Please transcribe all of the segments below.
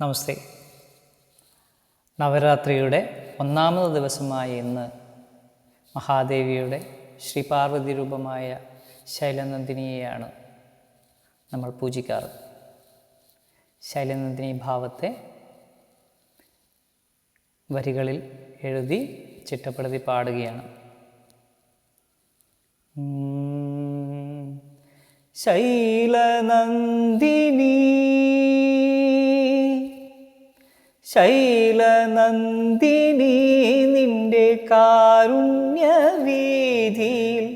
നമസ്തേ. നവരാത്രിയുടെ ഒന്നാമത് ദിവസമായ ഇന്ന് മഹാദേവിയുടെ ശ്രീപാർവതി രൂപമായ ശൈലനന്ദിനിയെയാണ് നമ്മൾ പൂജിക്കാറ്. ശൈലനന്ദിനി ഭാവത്തെ വരികളിൽ എഴുതി ചിട്ടപ്പെടുത്തി പാടുകയാണ്. ശൈലനന്ദിനി ശൈലനന്ദിനി നിന്റെ കാരുണ്യവീതിയിൽ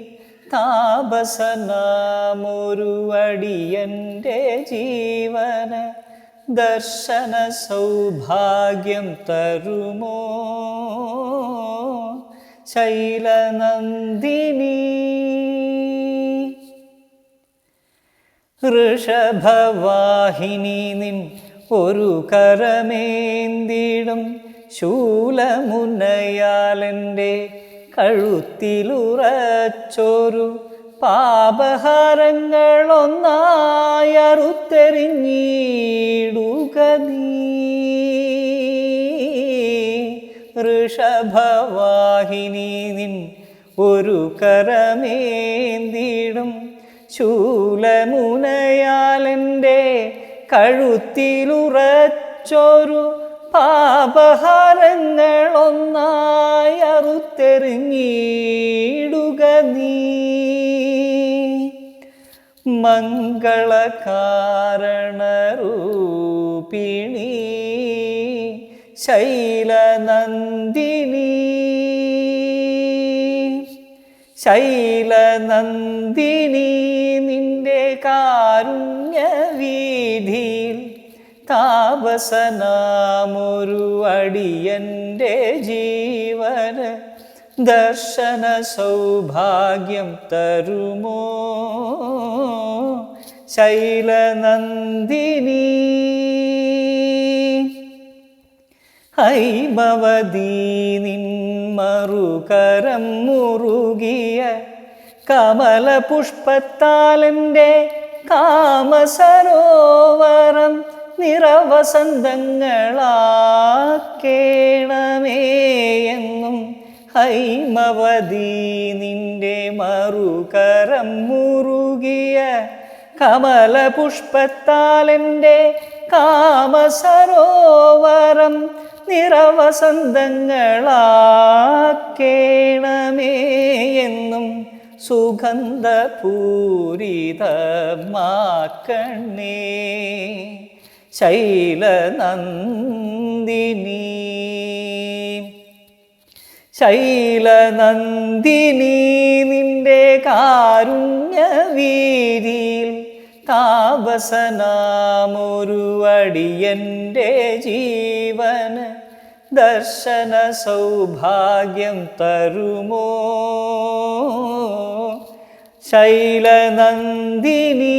താപസനാമൊരു അടിയന്റെ ജീവന ദർശന സൗഭാഗ്യം തരുമോ? ശൈലനന്ദിനി. ഋഷഭവാഹിനി നിൻ ഒരു കരമേന്തിടും ശൂലമുന്നയാലെന്റെ കഴുത്തിലുറച്ചൊരു പാപഹാരങ്ങളൊന്നായറുത്തെറിഞ്ഞിടുക ഋഷഭവാഹിനി നിൻ ഒരു കരമേന്തിടും ശൂലമുനയാലെന്റെ കഴുത്തിലുറച്ചൊരു പാപഹാരങ്ങളൊന്നായി അറുത്തെറിഞ്ഞിടുക നീ. മംഗളകാരണരൂപിണി ശൈലനന്ദിനി. ശൈലനന്ദിനി നിന്റെ കാരുണ്യവീതിയിൽ താപസനാമൊരു അടിയന്റെ ജീവന ദർശന സൗഭാഗ്യം തരുമോ? ശൈലനന്ദിനി ഹൈമവതീ നിന്മറുകരം മുറുകിയ കമലപുഷ്പത്താലെന്റെ കാമസരോവരം നിറവസന്തങ്ങളാക്കേണമേ എന്നും ഹൈമവതീ നിന്റെ മറുകരം മുറുകിയ കമലപുഷ്പത്താലെന്റെ കാമസരോവരം നിറവസന്തങ്ങളാക്കേണമേ എന്നും സുഗന്ധപൂരിതമാക്കണേ. ശൈലനന്ദിനി. ശൈലനന്ദിനി നിന്റെ കാരുണ്യവീതിയിൽ താപസനാമൊരു അടിയന്റെ ജീവന ദർശന സൗഭാഗ്യം തരുമോ? ശൈലനന്ദിനി